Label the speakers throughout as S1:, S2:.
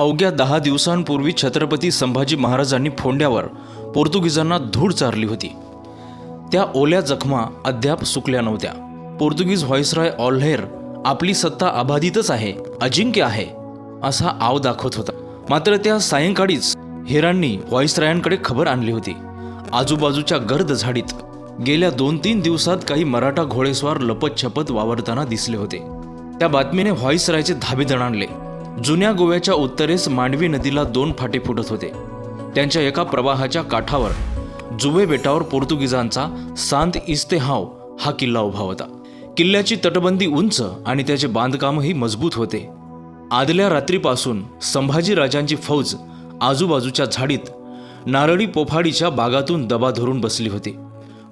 S1: अवघ्या दहा दिवसांपूर्वी छत्रपती संभाजी महाराजांनी फोंड्यावर पोर्तुगीजांना धूळ चारली होती. त्या ओल्या जखमा अद्याप सुकल्या नव्हत्या. पोर्तुगीज व्हॉइसरॉय ऑल्हेर आपली सत्ता अबाधितच आहे अजिंक्य आहे असा आव दाखवत होता. मात्र त्या सायंकाळीच हेरांनी व्हॉइसरायांकडे खबर आणली होती. आजूबाजूच्या गर्द झाडीत गेल्या दोन तीन दिवसात काही मराठा घोडेस्वार लपत वावरताना दिसले होते. त्या बातमीने व्हॉइसरायचे धाबे दणाणले जुन्या गोव्याच्या उत्तरेस मांडवी नदीला दोन फाटे फुटत होते. त्यांच्या एका प्रवाहाच्या काठावर जुवे बेटावर पोर्तुगीजांचा सांत इस्तेहाव हा किल्ला उभा होता. किल्ल्याची तटबंदी उंच आणि त्याचे बांधकामही मजबूत होते. आदल्या रात्रीपासून संभाजीराजांची फौज आजूबाजूच्या झाडीत नारळी पोफाडीच्या बागातून दबा धरून बसली होती.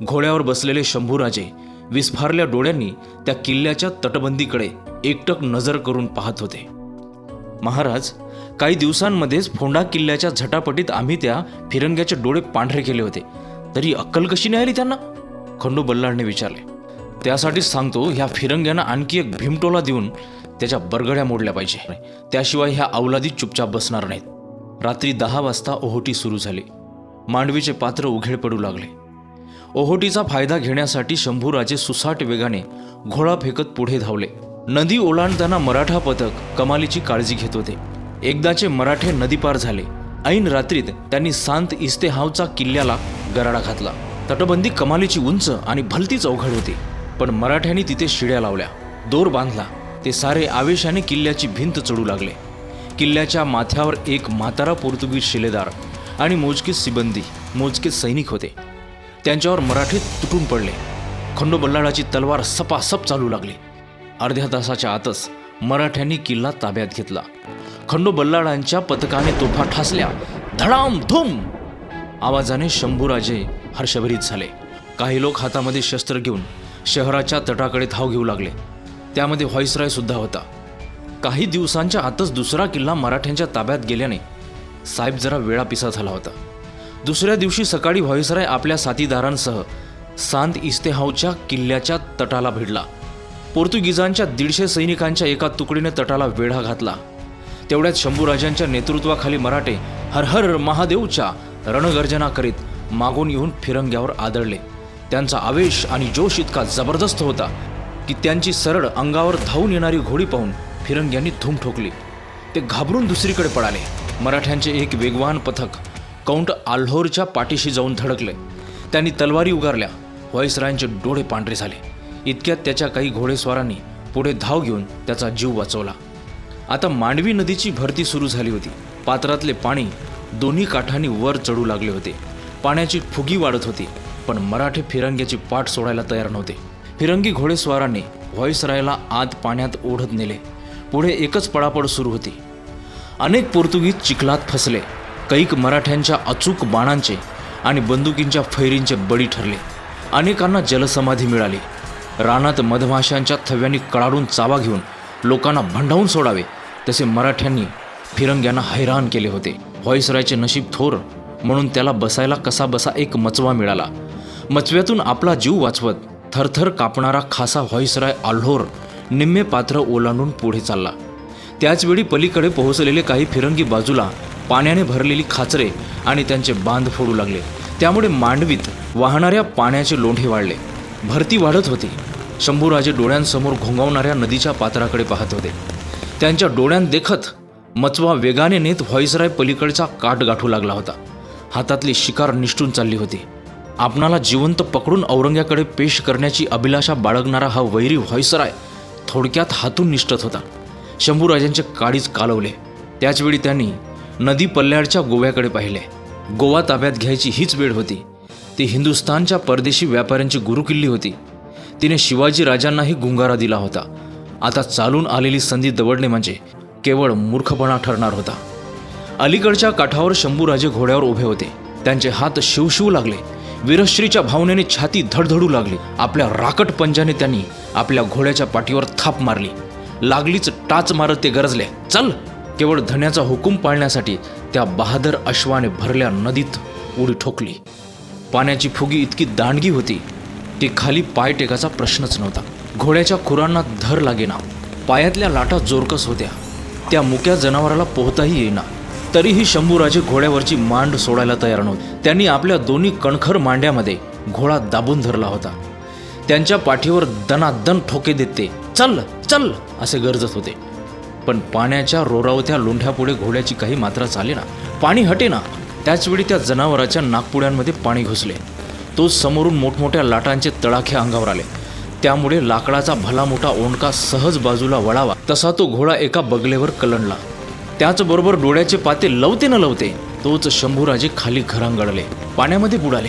S1: घोड्यावर बसलेले शंभूराजे विस्फारल्या डोळ्यांनी त्या किल्ल्याच्या तटबंदीकडे एकटक नजर करून पाहत होते. महाराज काही दिवसांमध्येच फोंडा किल्ल्याच्या झटापटीत आम्ही त्या फिरंग्याचे डोळे पांढरे केले होते. तरी अक्कल कशी नाही आली त्यांना? खंडू बल्लाळने विचारले. त्यासाठीच सांगतो ह्या फिरंग्यानं आणखी एक भीमटोला देऊन त्याच्या बरगड्या मोडल्या पाहिजे. त्याशिवाय ह्या अवलादी चुपचाप बसणार नाहीत. रात्री दहा वाजता ओहोटी सुरू झाली. मांडवीचे पात्र उघेड पडू लागले. ओहोटीचा फायदा घेण्यासाठी शंभूराजे सुसाट वेगाने घोडा फेकत पुढे धावले. नदी ओलांडताना मराठा पथक कमालीची काळजी घेत होते. एकदाचे मराठे नदीपार झाले. ऐन रात्रीत त्यांनी सांत इस्तेहावचा किल्ल्याला गराडा घातला. तटबंदी कमालीची उंच आणि भलतीच अवघड होती. पण मराठ्यांनी तिथे शिड्या लावल्या. दोर बांधला. ते सारे आवेशाने किल्ल्याची भिंत चढू लागले. किल्ल्याच्या माथ्यावर एक म्हातारा पोर्तुगीज शिलेदार आणि मोजके सिबंदी मोजके सैनिक होते. त्यांच्यावर मराठीत तुटून पडले. खंडोबल्लाळाची तलवार सपासप चालू लागली. अर्ध्या तासाच्या आतच मराठ्यांनी किल्ला ताब्यात घेतला. खंडो बल्लाळांच्या पथकाने तोफा ठासल्या. धडाम धूम! आवाजाने शंभूराजे हर्षभरीत झाले. काही लोक हातामध्ये शस्त्र घेऊन शहराच्या तटाकडे धाव घेऊ लागले. त्यामध्ये व्हॉइसराय सुद्धा होता. काही दिवसांच्या आतच दुसरा किल्ला मराठ्यांच्या ताब्यात गेल्याने साहेब जरा वेळापिसा झाला होता. दुसऱ्या दिवशी सकाळी व्हॉइसराय आपल्या साथीदारांसह सांत इस्तेहावच्या किल्ल्याच्या तटाला भिडला. पोर्तुगीजांच्या दीडशे सैनिकांच्या एका तुकडीने तटाला वेढा घातला. तेवढ्यात शंभूराजांच्या नेतृत्वाखाली मराठे हर हर महादेवच्या रणगर्जना करीत मागून येऊन फिरंग्यावर आदळले. त्यांचा आवेश आणि जोश इतका जबरदस्त होता की त्यांची सरळ अंगावर धावून येणारी घोडी पाहून फिरंग्यांनी धूम ठोकली. ते घाबरून दुसरीकडे पळाले. मराठ्यांचे एक वेगवान पथक कौंट आल्होरच्या पाठीशी जाऊन धडकले. त्यांनी तलवारी उगारल्या. व्हॉइसरायांचे डोळे पांढरे झाले. इतक्यात त्याच्या काही घोडेस्वारांनी पुढे धाव घेऊन त्याचा जीव वाचवला. आता मांडवी नदीची भरती सुरू झाली होती. पात्रातले पाणी दोन्ही काठांनी वर चढू लागले होते. पाण्याची फुगी वाढत होती पण मराठे फिरंग्याची पाठ सोडायला तयार नव्हते. फिरंगी घोडेस्वारांनी व्हॉइसरायला आत पाण्यात ओढत नेले. पुढे एकच पळापळ सुरू होती. अनेक पोर्तुगीज चिखलात फसले. कैक मराठ्यांच्या अचूक बाणांचे आणि बंदुकींच्या फैरींचे बळी ठरले. अनेकांना जलसमाधी मिळाली. रानात मधमाशांच्या थव्यांनी कळाडून चावा घेऊन लोकांना भंडावून सोडावे तसे मराठ्यांनी फिरंग्यांना हैराण केले होते. व्हॉइसरायचे नशीब थोर म्हणून त्याला बसायला कसा बसा एक मचवा मिळाला. मचव्यातून आपला जीव वाचवत थरथर कापणारा खासा व्हॉइसराय आल्होर निम्मे पात्र ओलांडून पुढे चालला. त्याचवेळी पलीकडे पोहोचलेले काही फिरंगी बाजूला पाण्याने भरलेली खाचरे आणि त्यांचे बांध फोडू लागले. त्यामुळे मांडवीत वाहणाऱ्या पाण्याचे लोंढे वाढले. भरती वाढत होती. शंभूराजे डोळ्यांसमोर घोंगावणाऱ्या नदीच्या पात्राकडे पाहत होते. त्यांच्या डोळ्यांदेखत मचवा वेगाने नेत व्हॉइसराय पलीकडचा काठ गाठू लागला होता. हातातली शिकार निष्ठून चालली होती. आपणाला जिवंत पकडून औरंग्याकडे पेश करण्याची अभिलाषा बाळगणारा हा वैरी व्हॉइसराय थोडक्यात हातून निष्ठत होता. शंभूराजांचे काळीच कालवले. त्याचवेळी त्यांनी नदी पल्ल्याडच्या गोव्याकडे पाहिले. गोवा ताब्यात घ्यायची हीच वेळ होती. ती हिंदुस्थानच्या परदेशी व्यापाऱ्यांची गुरुकिल्ली होती. तिने शिवाजी राजांनाही गुंगारा दिला होता. आता चालून आलेली संधी दवडणे म्हणजे केवळ मूर्खपणा ठरणार होता. अलीकडच्या काठावर शंभूराजे घोड्यावर उभे होते. त्यांचे हात शिवशिवू लागले. वीरश्रीच्या भावनेने छाती धडधडू लागली. आपल्या राकट पंजाने त्यांनी आपल्या घोड्याच्या पाठीवर थाप मारली. लागलीच टाच मारत ते गरजले. चल! केवळ धन्याचा हुकूम पाळण्यासाठी त्या बहादर अश्वाने भरल्या नदीत उडी ठोकली. पाण्याची फुगी इतकी दांडगी होती की खाली पाय टेकाचा प्रश्नच नव्हता. घोड्याच्या खुरांना धर लागेना. पायातल्या लाटा जोरकस होत्या. त्या मुक्या जनावराला पोहताही येईना. तरीही शंभूराजे घोड्यावरची मांड सोडायला तयार नव्हते. त्यांनी आपल्या दोन्ही कणखर मांड्यामध्ये घोडा दाबून धरला होता. त्यांच्या पाठीवर दनादन ठोके देत ते चल चल असे गरजत होते. पण पाण्याच्या रोरावत्या लोंढ्यापुढे घोड्याची काही मात्रा चाले ना पाणी हटे ना त्याचवेळी त्या जनावराच्या नागपुड्यांमध्ये पाणी घुसले. तो समोरून मोठमोठ्या लाटांचे तडाखे अंगावर आले. त्यामुळे लाकडाचा भला मोठा ओंडका सहज बाजूला वळावा. तसा तो घोडा एका बगलेवर कलंडला. त्याचबरोबर डोळ्याचे पाते लवते न लवते तोच शंभूराजे खाली घरांगडले पाण्यामध्ये बुडाले.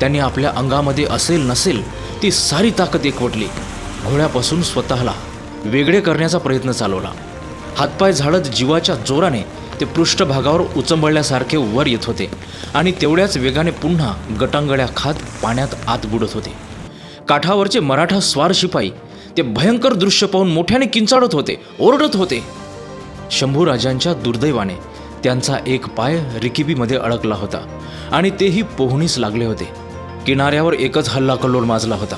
S1: त्यांनी आपल्या अंगामध्ये असेल नसेल ती सारी ताकद एकवटली. घोड्यापासून स्वतःला वेगळे करण्याचा प्रयत्न चालवला. हातपाय झाडत जीवाच्या जोराने ते पृष्ठभागावर उचंबळल्यासारखे वर येत होते आणि तेवढ्याच वेगाने पुन्हा गटांगळ्या खात पाण्यात आत बुडत होते. काठावरचे मराठा स्वार शिपाई ते भयंकर दृश्य पाहून मोठ्याने किंचाळत होते ओरडत होते. शंभूराजांच्या दुर्दैवाने त्यांचा एक पाय रिकिबीमध्ये अडकला होता आणि तेही पोहणीस लागले होते. किनाऱ्यावर एकच हल्ला कल्लोळ माजला होता.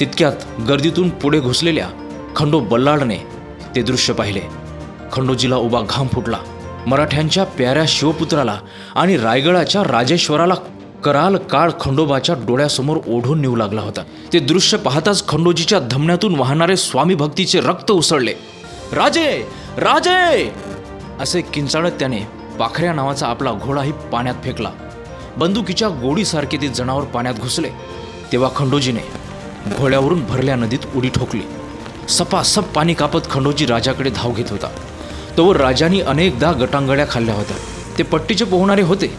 S1: तितक्यात गर्दीतून पुढे घुसलेल्या खंडो बल्लाडने ते दृश्य पाहिले. खंडोजीला उभा घाम फुटला. मराठ्यांच्या प्याऱ्या शिवपुत्राला आणि रायगडाच्या राजेश्वराला कराल काळ खंडोबाच्या डोळ्यासमोर ओढून नेऊ लागला होता. ते दृश्य पाहताच खंडोजीच्या धमन्यातून वाहणारे स्वामी भक्तीचे रक्त उसळले. राजे! राजे! असे किंचाळत त्याने पाखऱ्या नावाचा आपला घोडाही पाण्यात फेकला. बंदुकीच्या गोडीसारखे ते जनावर पाण्यात घुसले. तेव्हा खंडोजीने घोड्यावरून भरल्या नदीत उडी ठोकली. सपासप पाणी कापत खंडोजी राजाकडे धाव घेत होता. तोवर राजांनी अनेकदा गटांगड्या खाल्ल्या होत्या. ते पट्टीचे पोहणारे होते.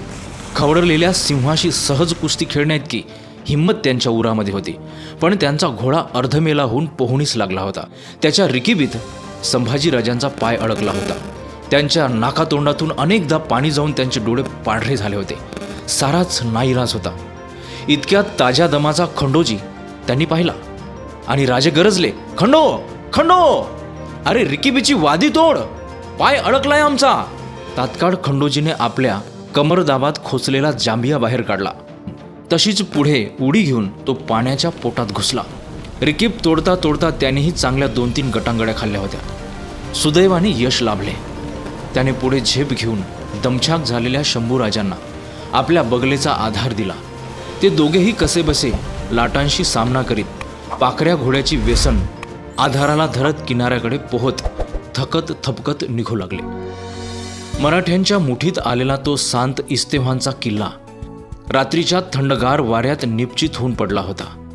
S1: खवडलेल्या सिंहाशी सहज कुस्ती खेळण्याइतकी हिंमत त्यांच्या उरामध्ये होती. पण त्यांचा घोडा अर्धमेला होऊन पोहणीस लागला होता. त्याच्या रिकिबीत संभाजीराजांचा पाय अडकला होता. त्यांच्या नाकातोंडातून अनेकदा पाणी जाऊन त्यांचे डोळे पांढरे झाले होते. साराच नाईलाज होता. इतक्या ताज्या दमाचा खंडोजी त्यांनी पाहिला. आणि राजे गरजले खंडो खंडो! अरे रिकिबीची वादी तोड! पाय अडकलाय आमचा. तात्काळ खंडोजीने आपल्या कमरदाबात खोचलेला जांभिया बाहेर काढला. तशीच पुढे उडी घेऊन तो पाण्याच्या पोटात घुसला. रिकीब तोडता तोडता त्यानेही चांगल्या दोन तीन गटांगड्या खाल्ल्या होत्या. सुदैवाने यश लाभले. त्याने पुढे झेप घेऊन दमछाक झालेल्या शंभूराजांना आपल्या बगलेचा आधार दिला. ते दोघेही कसेबसे लाटांशी सामना करीत पाखऱ्या घोड्याची व्यसन आधाराला धरत किनाऱ्याकडे पोहत थकत थपकत निघू लागले. मराठ्यांच्या मुठीत आलेला तो सांत इस्तेव्हानचा किल्ला रात्रीच्या थंडगार वाऱ्यात निपचित होऊन पडला होता.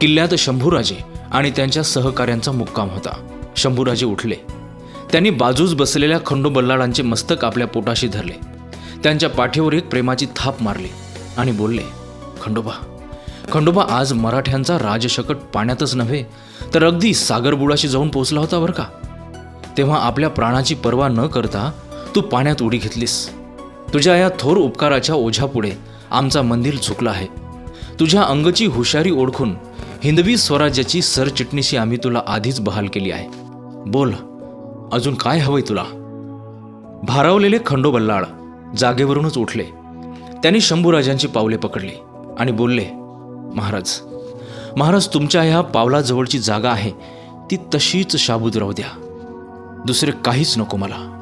S1: किल्ल्यात शंभूराजे आणि त्यांच्या सहकाऱ्यांचा मुक्काम होता. शंभूराजे उठले. त्यांनी बाजूस बसलेल्या खंडो बल्लाळांचे मस्तक आपल्या पोटाशी धरले. त्यांच्या पाठीवर एक प्रेमाची थाप मारली आणि बोलले खंडोबा खंडोबा आज मराठ्यांचा राजशकट पाण्यातच नव्हे तर अगदी सागरबुडाशी जाऊन पोचला होता बरं का? तेव्हा आपल्या प्राणाची पर्वा न करता तू पाण्यात उडी घेतलीस. तुझ्या या थोर उपकाराच्या ओझ्यापुढे आमचा मंदिर झुकला आहे. तुझ्या अंगची हुशारी ओळखून हिंदवी स्वराज्याची सरचिटणीशी आम्ही तुला आधीच बहाल केली आहे. बोल अजून काय हवंय तुला? भारावलेले खंडो बल्लाळ जागेवरूनच उठले. त्यांनी शंभूराजांची पावले पकडली आणि बोलले महाराज महाराज तुमच्या ह्या पावलाजवळची जागा आहे ती तशीच शाबूत राहू द्या. दुसरं काहीच नको मला.